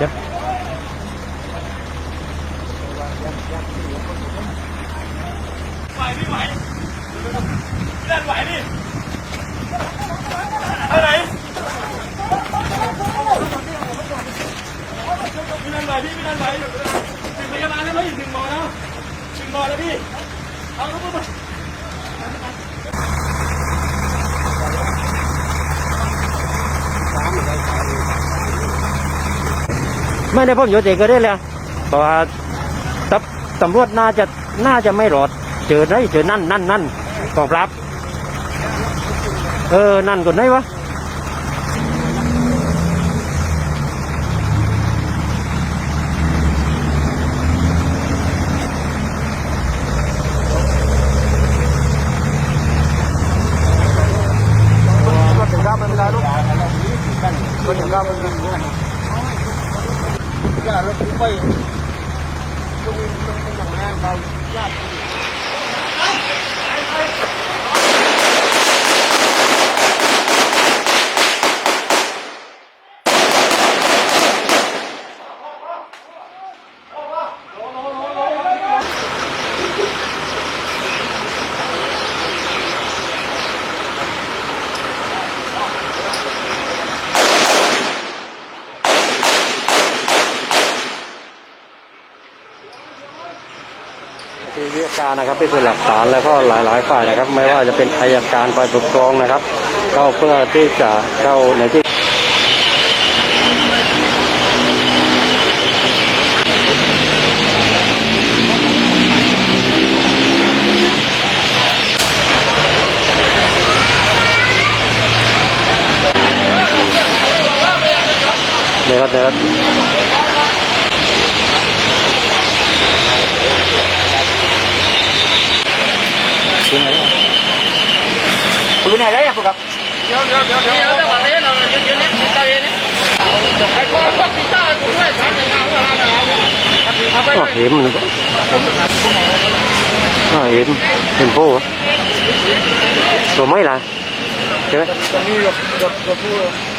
จ็บไหวไม่ไหวพี่ดันไหวดิไปไหนพี่ดันไหวพี่พี่ดันไหวถึงพยาบาลแล้วพี่ถึงหมอแล้วถึงหมอแล้วพี่เอาเข้า ไม่ได้พบอยู่แต่ก็ได้เลยเพราะว่าตำตำรวจน่าจะน่าจะไม่รอด เจอได้เจอนั่นนั่นนั่นกองปรับ เออ นั่นก่อนได้วะ giờ nó cũng bay không không bằng ngang vào ที่เราญาติที่วิทยาการนะครับเป็นหลักฐานแล้วก็หลาย ๆ ฝ่ายนะครับ ไม่ว่าจะเป็นอายการฝ่ายปกครองนะครับก็เพื่อที่จะเข้าในที่เดี๋ยวครับเดี๋ยวครับ คุณไหนได้วครับเดี๋ยวเดี๋ยวเดี๋ยวเดี๋ยวจังหวะนี้เราเดี๋ยวเดี๋ยวนี้ใจเย็นนี่ไอ้คนพวกพิซซ่ากูด้วยทำอย่างนั้นว่าเอาไปอ๋อเห็นมันอ๋อเห็นเห็นโป้ตัวไม่ล่ะใช่ไหมตอนนี้รถรถรถพูด